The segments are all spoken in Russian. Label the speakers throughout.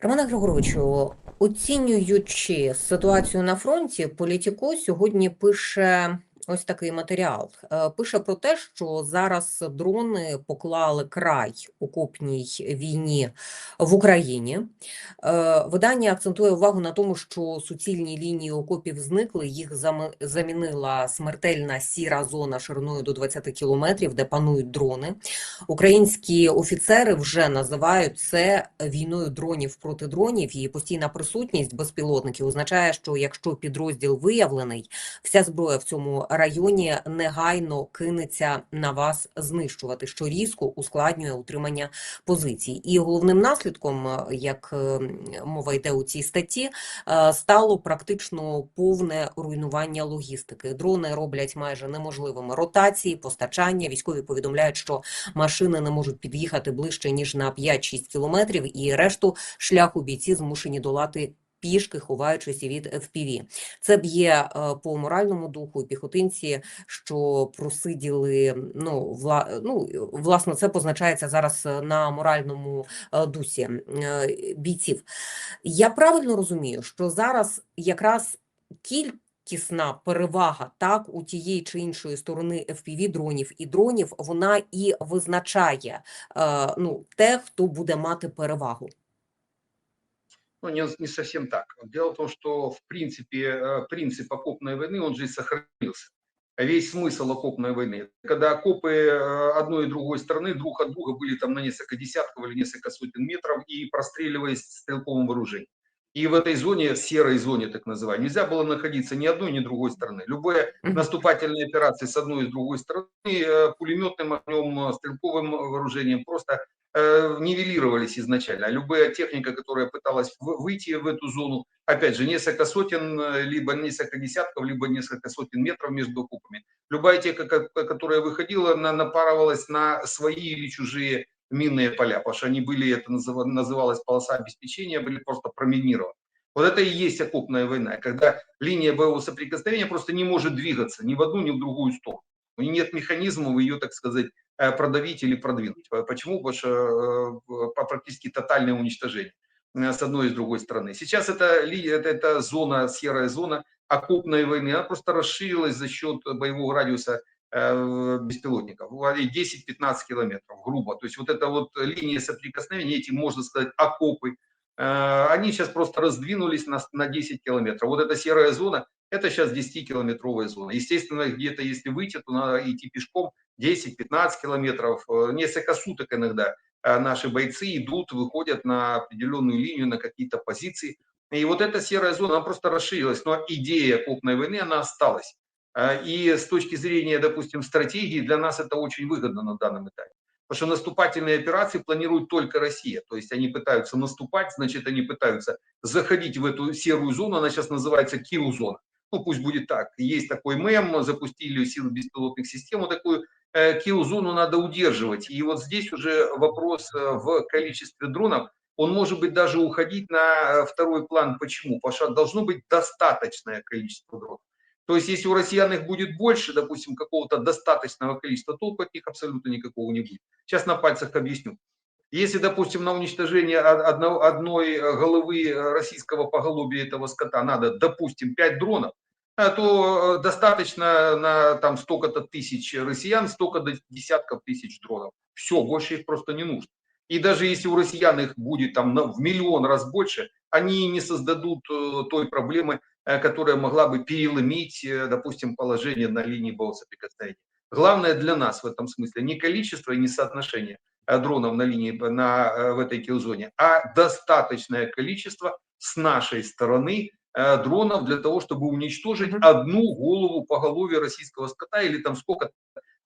Speaker 1: Романе Григоровичу, оцінюючи ситуацію на фронті, Політіко сьогодні пише ось такий матеріал. Е, Пише про те, що зараз дрони поклали край окопній війні в Україні. Е, Видання акцентує увагу на тому, що суцільні лінії окопів зникли, їх замінила смертельна сіра зона шириною до 20 кілометрів, де панують дрони. Українські офіцери вже називають це війною дронів проти дронів. І постійна присутність безпілотників означає, що якщо підрозділ виявлений, вся зброя в цьому районі негайно кинеться на вас знищувати, що різко ускладнює утримання позицій. І головним наслідком, е, як е, мова йде у цій статті, е, стало практично повне руйнування логістики. Дрони роблять майже неможливими ротації, постачання. Військові повідомляють, що машини не можуть під'їхати ближче ніж на 5-6 кілометрів, і решту шляху бійці змушені долати. Пішки ховаючись від FPV. Це б'є е, по моральному духу піхотинці, що просиділи. Ну вла, ну власне, це позначається зараз на моральному е, дусі е, бійців. Я правильно розумію, що зараз якраз кількісна перевага так у тієї чи іншої сторони FPV дронів і дронів, вона і визначає е, ну те, хто буде мати перевагу.
Speaker 2: Ну, не, не совсем так. Дело в том, что, в принципе, э, принцип окопной войны, он же и сохранился. Весь смысл окопной войны. Когда окопы э, одной и другой стороны друг от друга были там на несколько десятков или несколько сотен метров и простреливаясь стрелковым вооружением. И в этой зоне, серой зоне так называемой, нельзя было находиться ни одной, ни другой стороны. Любые наступательные операции с одной и с другой стороны э, пулеметным огнем, стрелковым вооружением просто нивелировались изначально. А любая техника, которая пыталась выйти в эту зону, опять же, несколько сотен, э, либо несколько десятков, либо несколько сотен метров между окопами. Любая техника, ко- которая выходила, она напарывалась на свои или чужие минные поля, потому что они были, это называ- называлось полоса обеспечения, были просто проминированы. Вот это и есть окопная война, когда линия боевого соприкосновения просто не может двигаться ни в одну, ни в другую сторону. И нет механизмов ее, так сказать, э, продавить или продвинуть. Э, Почему? Потому что э, практически тотальное уничтожение э, с одной и с другой стороны. Сейчас эта, это, эта зона, серая зона окопной войны, она просто расширилась за счет боевого радиуса э, беспилотников. Ну, они 10-15 километров, грубо. То есть вот эта вот линия соприкосновения, эти, можно сказать, окопы, э, они сейчас просто раздвинулись на, на 10 километров. Вот эта серая зона, это сейчас 10-километровая зона. Естественно, где-то если выйти, то надо идти пешком 10-15 километров, э, несколько суток иногда э, наши бойцы идут, выходят на определенную линию, на какие-то позиции. И вот эта серая зона, она просто расширилась. Но идея окопной войны, она осталась. Э, И с точки зрения, допустим, стратегии, для нас это очень выгодно на данном этапе. Потому что наступательные операции планирует только Россия. То есть они пытаются наступать, значит, они пытаются заходить в эту серую зону, она сейчас называется килл-зона. Ну, пусть будет так. Есть такой мем, запустили силы беспилотных систем, вот такую килл-зону надо удерживать. И вот здесь уже вопрос э, в количестве дронов, он может быть даже уходить на э, второй план. Почему? Потому что должно быть достаточное количество дронов. То есть, если у россиян их будет больше, допустим, какого-то достаточного количества, толку от них абсолютно никакого не будет. Сейчас на пальцах объясню. Если, допустим, на уничтожение од- одно- одной э, головы э, российского поголовья этого скота надо, допустим, 5 дронов, то э, достаточно на там столько-то тысяч россиян, столько до десятков тысяч дронов. Все, больше их просто не нужно. И даже если у россиян их будет там в миллион раз больше, они не создадут э, той проблемы, э, которая могла бы переломить, допустим, положение на линии боевого соприкосновения. Главное для нас в этом смысле не количество и не соотношение дронов на линии на, в этой килзоне, а достаточное количество с нашей стороны дронов для того, чтобы уничтожить одну голову поголовья российского скота или там сколько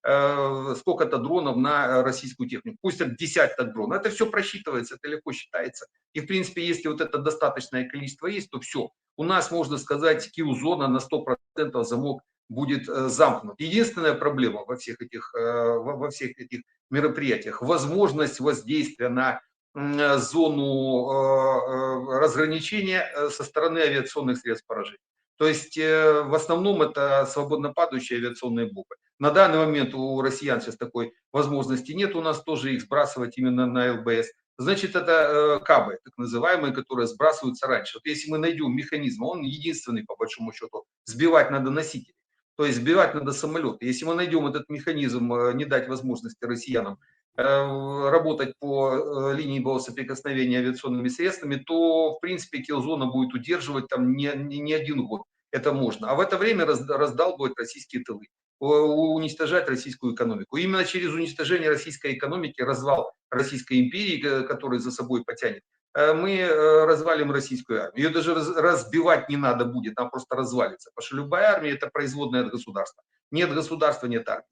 Speaker 2: э, сколько-то дронов на э, российскую технику. Пусть это десяток дронов. Это все просчитывается, это легко считается. И, в принципе, если вот это достаточное количество есть, то все. У нас, можно сказать, килл-зона на 100% замок будет э, замкнут. Единственная проблема во всех этих, э, во всех этих мероприятиях, возможность воздействия на э, зону э, э, разграничения э, со стороны авиационных средств поражения. То есть в основном это свободно падающие авиационные бомбы. На данный момент у россиян сейчас такой возможности нет, у нас тоже их сбрасывать именно на ЛБС. значит, это кабы, так называемые, которые сбрасываются раньше. Вот если мы найдем механизм, он единственный, по большому счету, сбивать надо носители. То есть сбивать надо самолеты. Если мы найдем этот механизм, не дать возможности россиянам работать по линии боевого соприкосновения авиационными средствами, то, в принципе, килзона будет удерживать там не, не, не один год. Это можно. А в это время раздалбывать российские тылы уничтожать российскую экономику. Именно через уничтожение российской экономики, развал Российской империи, который за собой потянет, мы развалим российскую армию. Ее даже разбивать не надо будет, она просто развалится. Потому что любая армия – это производная от государства. Нет государства, нет армии.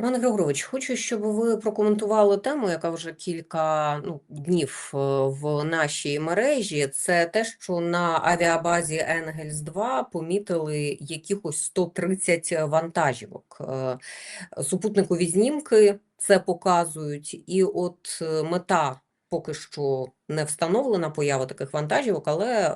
Speaker 1: Роман Григорович, хочу, щоб ви прокоментували тему, яка вже кілька ну, днів в нашій мережі. Це те, що на авіабазі Енгельс 2 помітили якихось 130 вантажівок. Супутникові знімки це показують, і от мета поки що не встановлена поява таких вантажівок, але е,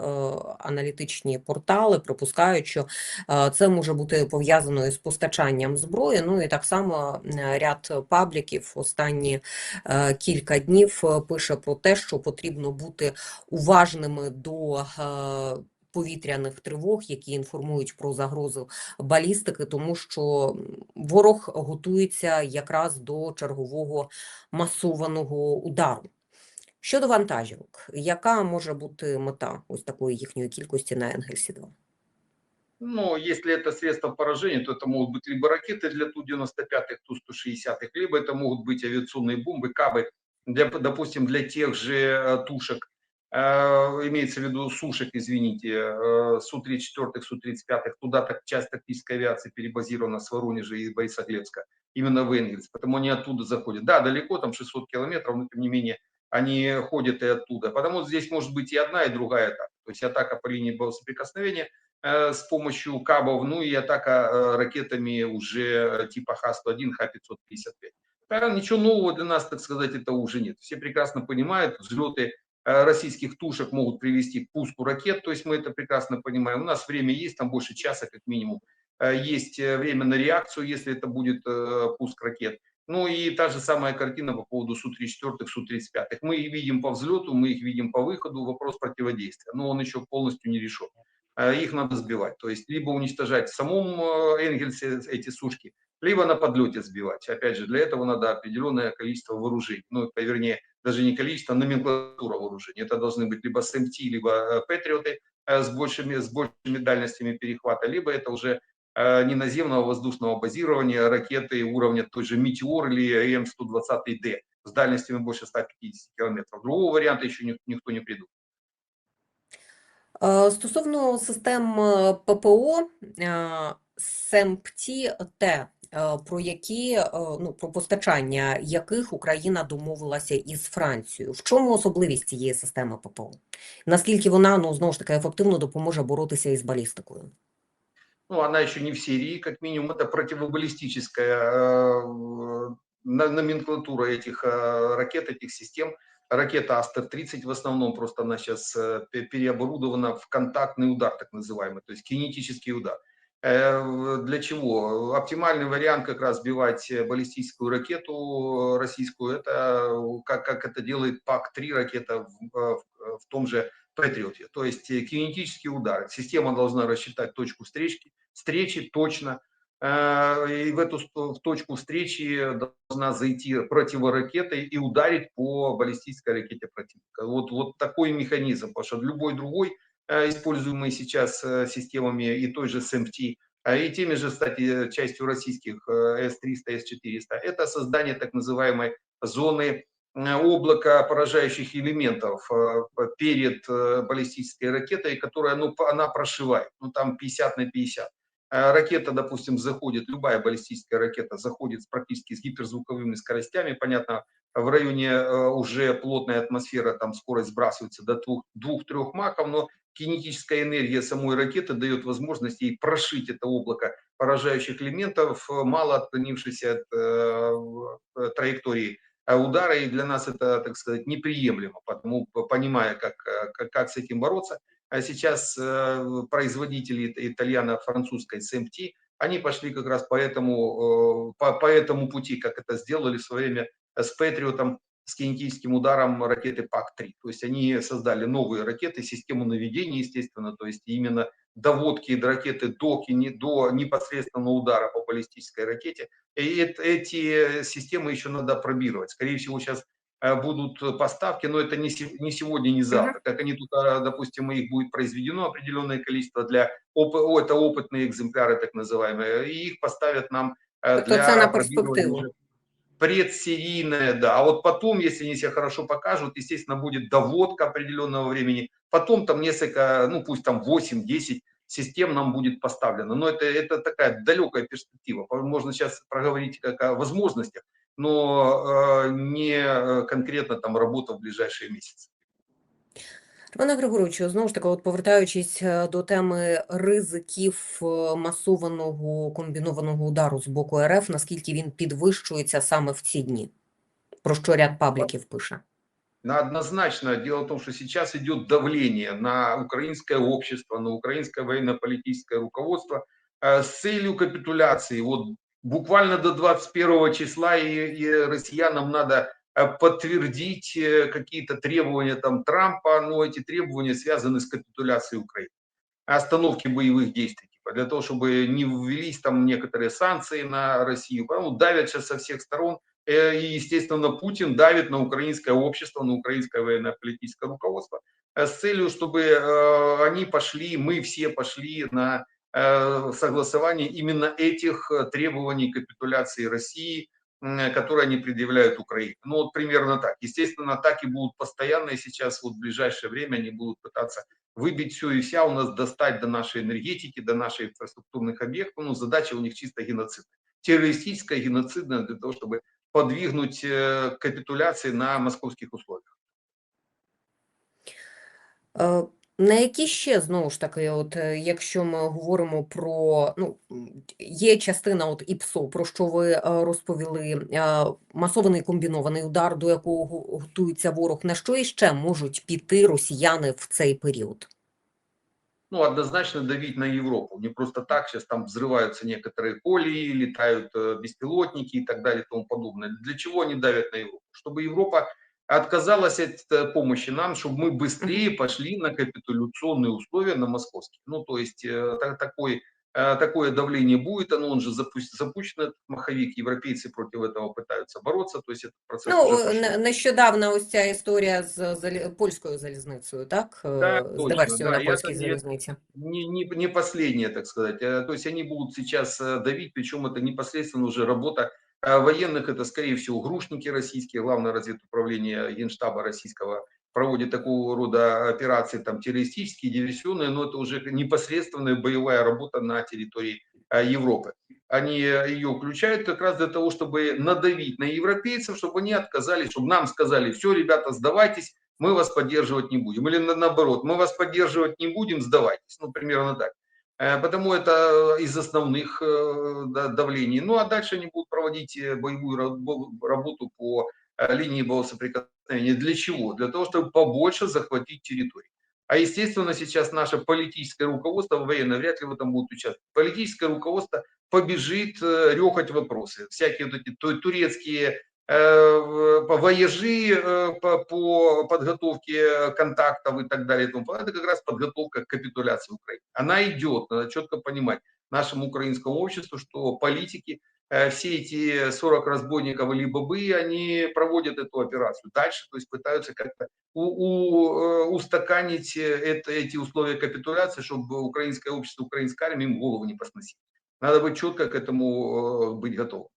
Speaker 1: аналітичні портали припускають, що е, це може бути пов'язано із постачанням зброї. Ну і так само е, ряд пабліків останні е, кілька днів е, пише про те, що потрібно бути уважними до. Е, Повітряних тривог, які інформують про загрозу балістики, тому що ворог готується якраз до чергового масованого удару. Щодо вантажівок, яка може бути мета ось такої їхньої кількості на Енгельсі 2?
Speaker 2: Ну, если это средство поражения, то это могут быть либо ракеты для Ту-95, Ту-160, либо это могут быть авиационные бомбы, кабы, для, допустим, для тех же э, тушек, э, имеется в виду сушек, извините, э, Су-34, Су-35, туда так часть тактической авиации перебазирована с Воронежа и Борисоглебска, именно в Энгельс, потому они оттуда заходят. Да, далеко, там 600 километров, но тем не менее они ходят и оттуда. Потому что здесь может быть и одна, и другая атака. То есть атака по линии соприкосновения э, с помощью кабов, ну и атака э, ракетами уже типа Х-101, Х-555. Да, ничего нового для нас, так сказать, это уже нет. Все прекрасно понимают, взлеты э, российских тушек могут привести к пуску ракет, то есть мы это прекрасно понимаем. У нас время есть, там больше часа как минимум. Э, есть э, время на реакцию, если это будет э, пуск ракет. Ну и та же самая картина по поводу Су-34, Су-35. Мы их видим по взлету, мы их видим по выходу, вопрос противодействия. Но он еще полностью не решен. А их надо сбивать. То есть либо уничтожать в самом э, Энгельсе эти сушки, либо на подлете сбивать. Опять же, для этого надо определенное количество вооружений. Ну, вернее, даже не количество, а номенклатура вооружений. Это должны быть либо СМТ, либо э, Патриоты э, с большими, с большими дальностями перехвата, либо это уже Э, не наземного воздушного базирования ракеты уровня той же «Метеор» или М-120Д с дальностями больше 150 километров. Другого варианта еще никто не придумал.
Speaker 1: Э, стосовно систем э, ППО, СЕМПТІ-Т, про які ну про постачання яких Україна домовилася із Францією. В чому особливість цієї системи ППО? Наскільки вона ну знову ж таки ефективно допоможе боротися із балістикою?
Speaker 2: Ну, она еще не в серии, как минимум, это противобаллистическая э, номенклатура этих э, ракет, этих систем. Ракета Астер-30 в основном, просто она сейчас э, переоборудована в контактный удар, так называемый, то есть кинетический удар. Для чего? Оптимальный вариант как раз сбивать баллистическую ракету российскую, это как, как это делает ПАК-3 ракета в, в том же Патриоте. То есть кинетический удар. Система должна рассчитать точку встречки, встречи точно, и в эту в точку встречи должна зайти противоракета и ударить по баллистической ракете противника. Вот, вот такой механизм, потому что любой другой, используемый сейчас системами и той же СМТ, и теми же, кстати, частью российских С-300, С-400, это создание так называемой зоны облака поражающих элементов перед баллистической ракетой, которая, ну, она прошивает, ну, там 50 на 50. Э, ракета, допустим, заходит, любая баллистическая ракета заходит практически с гиперзвуковыми скоростями, понятно, в районе э, уже плотная атмосфера, там скорость сбрасывается до 2-3 маков, но кинетическая энергия самой ракеты дает возможность ей прошить это облако поражающих элементов, мало отклонившись от э, траектории удара, и для нас это, так сказать, неприемлемо, потому, понимая, как, как, как с этим бороться, а сейчас э, производители итальяно-французской СМТ, они пошли как раз по этому, э, по, по этому пути, как это сделали в свое время с Патриотом с кинетическим ударом ракеты ПАК-3. То есть они создали новые ракеты, систему наведения, естественно, то есть именно доводки ракеты до, кини- до непосредственного удара по баллистической ракете. И эт- эти системы еще надо пробировать. Скорее всего, сейчас э, будут поставки, но это не, се- не сегодня, не завтра. Как они тут, а, допустим, их будет произведено определенное количество для это опытные экземпляры, так называемые, и их поставят нам э,
Speaker 1: Тобто
Speaker 2: для
Speaker 1: це на
Speaker 2: пробирования
Speaker 1: перспективу.
Speaker 2: Предсерийная, да. А вот потом, если они себя хорошо покажут, естественно, будет доводка определенного времени. Потом там несколько, ну пусть там 8-10 систем нам будет поставлено. Но это, это такая далекая перспектива. Можно сейчас проговорить как о возможностях, но э, не э, конкретно там работа в ближайшие месяцы.
Speaker 1: Романе Григоровичу, знову ж таки, от повертаючись е, до теми ризиків е, масованого комбінованого удару з боку РФ, наскільки він підвищується саме в ці дні? Про що ряд пабліків пише?
Speaker 2: На однозначно. Дело в том, что сейчас идет давление на украинское общество, на украинское военно-политическое руководство э, с целью капитуляции. Вот буквально до 21 числа и, и россиянам надо подтвердить э, какие-то требования там Трампа, но эти требования связаны с капитуляцией Украины, остановки боевых действий, типа, для того, чтобы не ввелись там некоторые санкции на Россию. Поэтому давят сейчас со всех сторон, Э, и, естественно, Путин давит на украинское общество, на украинское военно-политическое руководство э, с целью, чтобы э, они пошли, мы все пошли на э, согласование именно этих э, требований капитуляции России, которые они предъявляют Украине. Ну вот примерно так. Естественно, атаки будут постоянные сейчас, вот в ближайшее время они будут пытаться выбить все и вся у нас, достать до нашей энергетики, до наших инфраструктурных объектов. Ну, задача у них чисто геноцидная. Террористическая, геноцидная для того, чтобы подвигнуть э, капитуляции на московских условиях.
Speaker 1: Е, На які ще знову ж таки, от е, якщо ми говоримо про ну м, є частина от ІПСО, про що ви е, розповіли, е, масований комбінований удар, до якого го- готується ворог, на що іще можуть піти росіяни в цей період?
Speaker 2: Ну, однозначно давить на Европу. Не просто так, сейчас там взрываются некоторые колеи, летают э, беспилотники и так далее и тому подобное. Для чего они давят на Европу? Чтобы Европа отказалась от э, помощи нам, чтобы мы быстрее пошли на капитуляционные условия на московские. Ну, то есть э, та- такой, э, такое давление будет, оно, он же запу- запущен, этот маховик, европейцы против этого пытаются бороться, то есть этот процесс
Speaker 1: Ну,
Speaker 2: уже
Speaker 1: е,
Speaker 2: пошел.
Speaker 1: не- нещодавно ось ця історія з залі- польською залізницею, так? Е,
Speaker 2: Так,
Speaker 1: З
Speaker 2: точно,
Speaker 1: диверсією
Speaker 2: да,
Speaker 1: на
Speaker 2: я
Speaker 1: польській
Speaker 2: так- я-
Speaker 1: залізниці.
Speaker 2: не, не, не последнее, так сказать. Э, То есть они будут сейчас э, давить, причем это непосредственно уже работа э, военных, это скорее всего грушники российские, главное разведуправление Генштаба российского проводит такого рода операции, там террористические, диверсионные, но это уже непосредственная боевая работа на территории э, Европы. Они э, ее включают как раз для того, чтобы надавить на европейцев, чтобы они отказались, чтобы нам сказали, все, ребята, сдавайтесь, мы вас поддерживать не будем. Или на- наоборот, мы вас поддерживать не будем, сдавайтесь. Ну, примерно так. Э, Потому это из основных э, да, давлений. Ну, а дальше они будут проводить э, боевую рабо- работу по э, линии боевого соприкосновения. Для чего? Для того, чтобы побольше захватить территории. А естественно, сейчас наше политическое руководство, военное вряд ли в этом будет участвовать. Политическое руководство побежит э, рехать вопросы. Всякие вот эти ту- турецкие по вояжи э, по, по подготовке контактов и так далее. Это как раз подготовка к капитуляции Украины. Она идет, надо четко понимать нашему украинскому обществу, что политики, все эти 40 разбойников или бобы, они проводят эту операцию дальше, то есть пытаются как-то у, у, э, устаканить э, это, эти условия капитуляции, чтобы украинское общество, украинская армия им голову не посносила. Надо быть четко к этому э, быть готовым.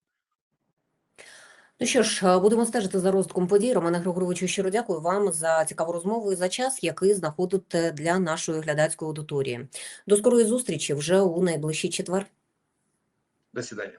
Speaker 1: Ну що ж, е, будемо стежити за розвитком подій. Романе Григоровичу, щиро дякую вам за цікаву розмову і за час, який знаходите для нашої глядацької аудиторії. До скорої зустрічі вже у найближчий четвер.
Speaker 2: До свидания.